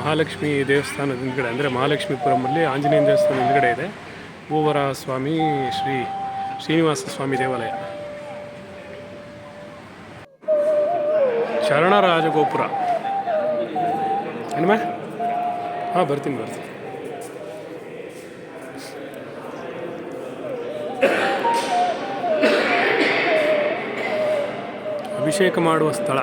ಮಹಾಲಕ್ಷ್ಮಿ ದೇವಸ್ಥಾನದ ಹಿಂದ್ಗಡೆ, ಅಂದರೆ ಮಹಾಲಕ್ಷ್ಮೀಪುರಮಲ್ಲಿ ಆಂಜನೇಯ ದೇವಸ್ಥಾನ ಹಿಂದ್ಗಡೆ ಇದೆ. ಓವರ ಸ್ವಾಮಿ ಶ್ರೀ ಶ್ರೀನಿವಾಸ ಸ್ವಾಮಿ ದೇವಾಲಯ. ಶರಣರಾಜಗೋಪುರ ಏನಮ್ಮ ಹಾಂ, ಬರ್ತೀನಿ ಬರ್ತೀನಿ. ಅಭಿಷೇಕ ಮಾಡುವ ಸ್ಥಳ.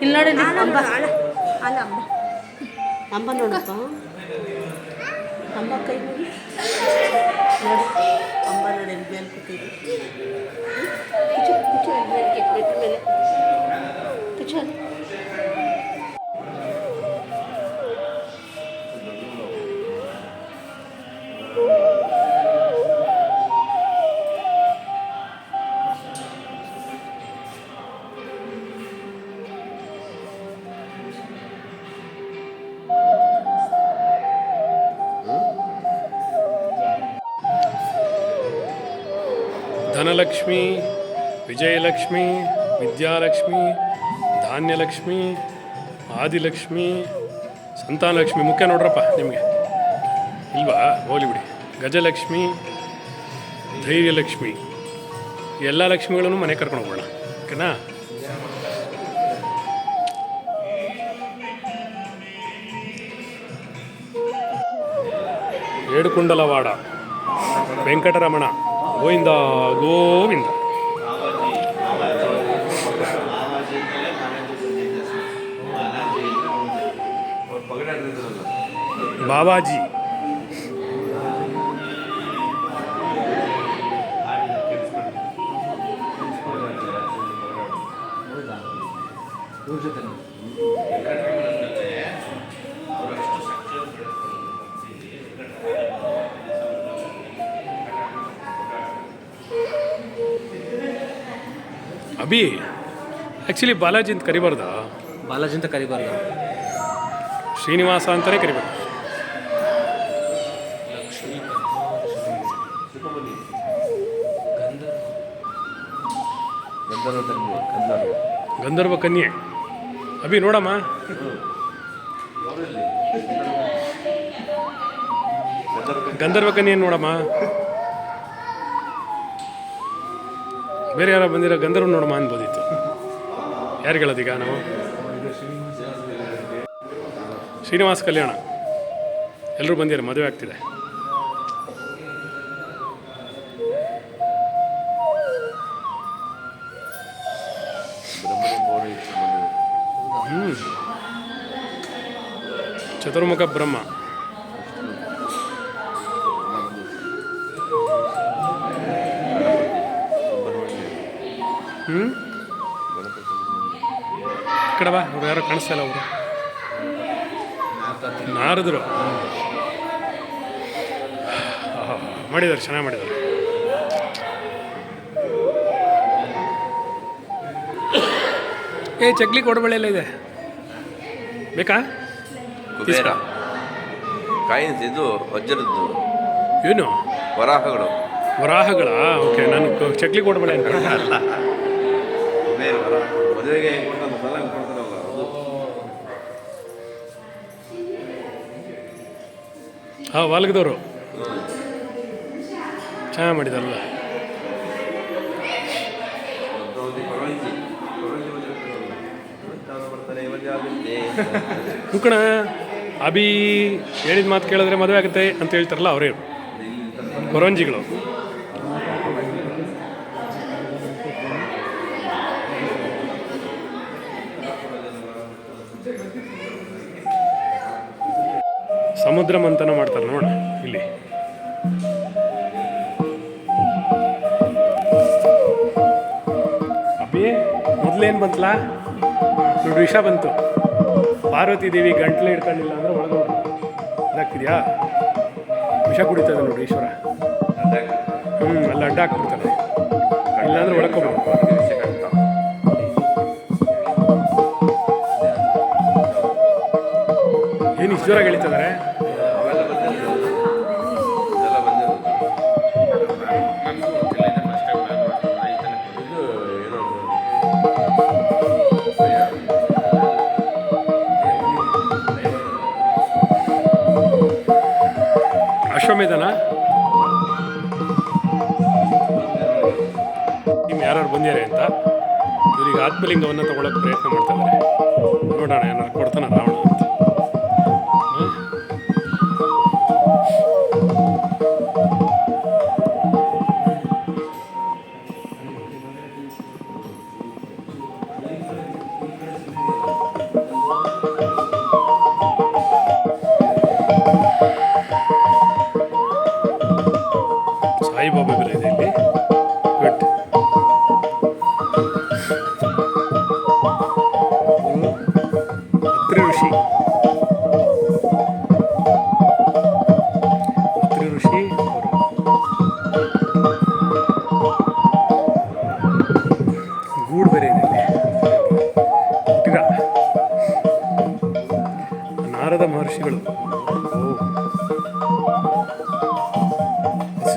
ಇಲ್ಲಿ ನೋಡಿ ಅಂಬ ಅಲ್ಲ ಅಂಬ ಅಂಬ ನೋಡಪ್ಪ. ಅಂಬ ಕೈ ನೋಡಿ ಅಂಬ ನೋಡಿ ಮೇಲೆ ಕೂತಿದ್ದು ಧನಲಕ್ಷ್ಮಿ ವಿಜಯಲಕ್ಷ್ಮಿ, ವಿದ್ಯಾಲಕ್ಷ್ಮಿ, ಧಾನ್ಯಲಕ್ಷ್ಮಿ, ಆದಿಲಕ್ಷ್ಮಿ, ಸಂತಾನಲಕ್ಷ್ಮಿ. ಮುಖ್ಯ ನೋಡ್ರಪ್ಪ ನಿಮಗೆ. ಇಲ್ವಾ? ಹೋಲಿ ಬಿಡಿ. ಗಜಲಕ್ಷ್ಮಿ, ಧೈರ್ಯಲಕ್ಷ್ಮಿ. ಎಲ್ಲ ಲಕ್ಷ್ಮಿಗಳನ್ನು ಮನೆ ಕರ್ಕೊಂಡು ಹೋಗೋಣ. ಓಕೆನಾ? ಏಡುಕುಂಡಲವಾಡ, ವೆಂಕಟರಮಣ. 모인다고 봅니다. 마바지. 음. ಅಭಿ ಆ್ಯಕ್ಚುಲಿ ಬಾಲಾಜಿ ಅಂತ ಕರಿಬಾರ್ದ? ಬಾಲಾಜಿ ಅಂತ ಕರಿಬಾರ್ದ? ಶ್ರೀನಿವಾಸ ಅಂತಲೇ ಕರಿಬಾರ್ದು ಗಂಧರ್ವ ಕನ್ಯೆ. ಅಭಿ ನೋಡಮ್ಮ. ಗಂಧರ್ವ ಕನ್ಯೆ ನೋಡಮ್ಮ. ಬೇರೆ ಯಾರೋ ಬಂದಿರೋ ಗಂಧರ್ವ ನೋಡಮ್ಮ ಅನ್ಬೋದಿತ್ತು. ಯಾರು ಹೇಳೋದೀಗ ನಾವು? ಶ್ರೀನಿವಾಸ ಕಲ್ಯಾಣ. ಎಲ್ಲರೂ ಬಂದಿರ ಮದುವೆ ಆಗ್ತಿದೆ. ಚತುರ್ಮುಖ ಬ್ರಹ್ಮ. ಕಡೆ ಬಾ ಅವ್ರು ಯಾರು ಕಾಣಿಸ್ತಾ ಅವರು. ನಾರದರು. ಮಾಡಿದ್ದಾರೆ ಚೆನ್ನಾಗಿ ಮಾಡಿದ್ದಾರೆ. ಏ ಚಕ್ಲಿ ಕೊಡಬಳೆ ಎಲ್ಲ ಇದೆ. ಬೇಕಾ? ಕುಬೇರ. ಕಾಯಿನ್ಸ್ ಇದು ವಜ್ರದ್ದು. ಏನು? ವರಾಹಗಳು. ವರಾಹಗಳ? ಓಕೆ ನಾನು ಚಕ್ಲಿ ಕೊಡಬಳೆ ಅಂತ ಹಾಂ ವಾಲ್ಗದವರು. ಚೆನ್ನಾಗಿ ಮಾಡಿದಾರಲ್ಲ. ಮುಕ್ಕಣ ಅಭಿ ಹೇಳಿದ ಮಾತು ಕೇಳಿದ್ರೆ ಮದುವೆ ಆಗುತ್ತೆ ಅಂತ ಹೇಳ್ತಾರಲ್ಲ ಅವರೇ ಕೊರಂಜಿಗಳು ಸಮುದ್ರ ಮಂಥನ ಮಾಡ್ತಾರೆ, ನೋಡ, ಇಲ್ಲಿ. ಅಬ್ಬಿ ಮೊದ್ಲೇನು ಬಂತಲ್ಲ ದೊಡ್ಡ ವಿಷ ಬಂತು. ಪಾರ್ವತಿ ದೇವಿ ಗಂಟ್ಲೆ ಇಡ್ಕೊಂಡಿಲ್ಲ ಅಂದ್ರೆ ಒಳಗ ಅದಾಗ್ತಿದ್ಯಾ? ವಿಷ ಕುಡಿತದೆ ನೋಡಿ, ಈಶ್ವರ. ಹ್ಞೂ ಅಲ್ಲಿ, ಅಡ್ಡ ಹಾಕ್ಬಿಡ್ತಾನೆ. ಇಲ್ಲಾಂದ್ರೆ ಒಳಕೋಬೇಕು ಏನು ಈಶ್ವರ ಜೋರಾಗಿ ಎಳಿತಿದ್ದಾರೆ ಬಂದಿದ್ದಾರೆ ಅಂತ. ಇವರಿಗೆ ಆತ್ಮಲಿಂಗವನ್ನು ತಗೊಳ್ಳೋಕೆ ಪ್ರಯತ್ನ ಮಾಡ್ತಾ ಇದ್ದಾರೆ ನೋಡೋಣ ಏನಾದ್ರು ಕೊಡ್ತಾನೆ ರಾವಣ?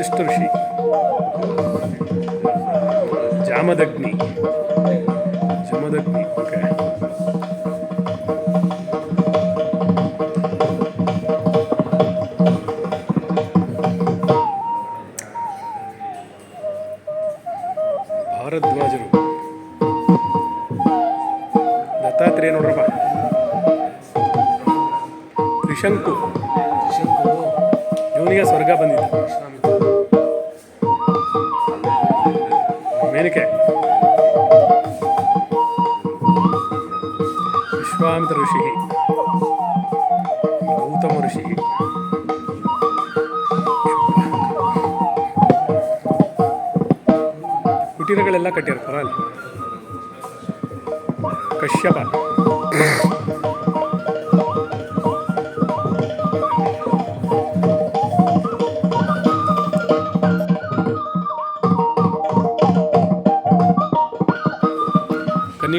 ಋಷಿ ಜಾಮದಗ್ನಿ. ಜಮದಗ್ನಿ ಓಕೆ. ಭಾರದ್ವಾಜರು. ದತ್ತಾತ್ರೇಯ ನೋಡ್ರಪ್ಪ. ತ್ರಿಶಂಕು. ಇವನಿಗೆ ಸ್ವರ್ಗ ಬಂದಿತ್ತು ಮೇನಿಕೆ ವಿಶ್ವಾಮಿತ್ರ ಋಷಿ ಗೌತಮ ಋಷಿ ಕುಟೀರಗಳೆಲ್ಲ ಕಟ್ಟಿರ್ತಾರ ಅಲ್ಲಿ ಕಶ್ಯಪ.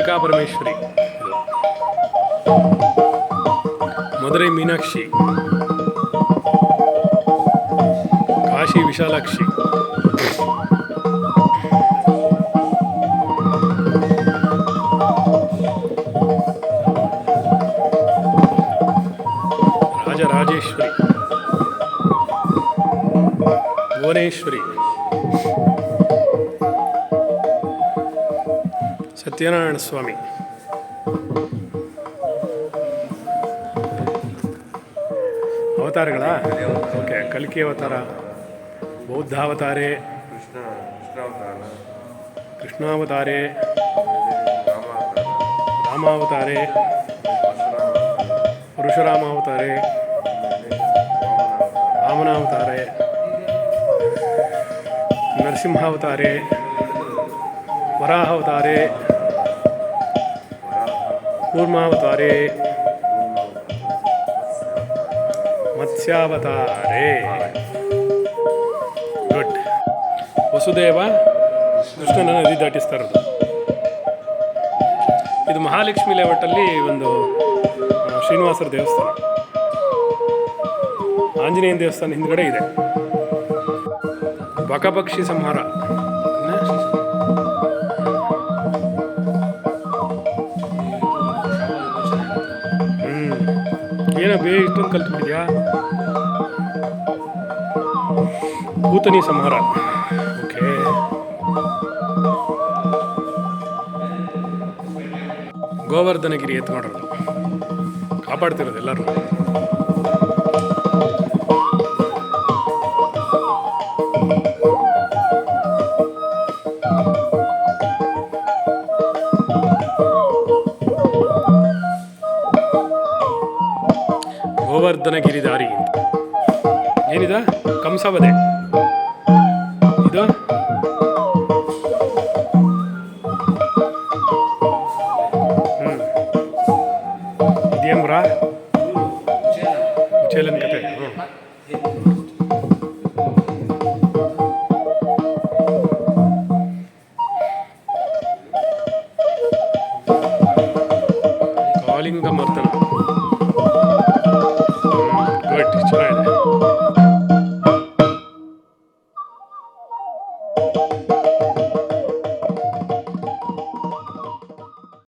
मल्लिका परमेश्वरी। मधुरे मीनाक्षी। काशी विशालाक्षी। राजराजेश्वरी भुवनेश्वरी। ಸತ್ಯನಾರಾಯಣ ಸ್ವಾಮಿ. ಅವತಾರಗಳ? ಓಕೆ ಕಲ್ಕಿ ಅವತಾರ ಬೌದ್ಧಾವತಾರೆ ಕೃಷ್ಣ ಕೃಷ್ಣಾವತಾರ ರಾಮಾವತಾರೆ ಪರಶುರಾಮಾವತಾರೆ ರಾಮನಾವತಾರೆ ನರಸಿಂಹಾವತಾರೆ ವರಾಹಾವತಾರೆ ಕೂರ್ಮಾವತಾರೆ. ಮತ್ಸ್ಯಾವತಾರೆ. ಗುಡ್ ವಸುದೇವ ಕೃಷ್ಣನ ನದಿ ದಾಟಿಸ್ತಾ ಇರೋದು. ಇದು ಮಹಾಲಕ್ಷ್ಮಿ ಲೇಔಟಲ್ಲಿ ಒಂದು ಶ್ರೀನಿವಾಸರ ದೇವಸ್ಥಾನ. ಆಂಜನೇಯನ ದೇವಸ್ಥಾನ ಹಿಂದ್ಗಡೆ ಇದೆ. ಬಕಪಕ್ಷಿ ಸಂಹಾರ. ಏನೋ ಬೇ ಇಷ್ಟೊಂದು ಕಲ್ತ್ಬಿಟ್ಟಿದ್ಯಾ ಭೂತನಿ ಸಂಹಾರ. ಓಕೆ. ಗೋವರ್ಧನಗಿರಿ ಎತ್ತು ಮಾಡೋದು. ಕಾಪಾಡ್ತಿರೋದು ಎಲ್ಲರೂ ಗೋವರ್ಧನ ಗಿರಿದಾರಿ ಏನಿದ? ಕಂಸವದೆ. ಇದು? ಇದೇಮ್ರಾ? ಚೇಲನ್ ಕತೆ. ಕಾಲಿಂಗ ಮರ್ದನ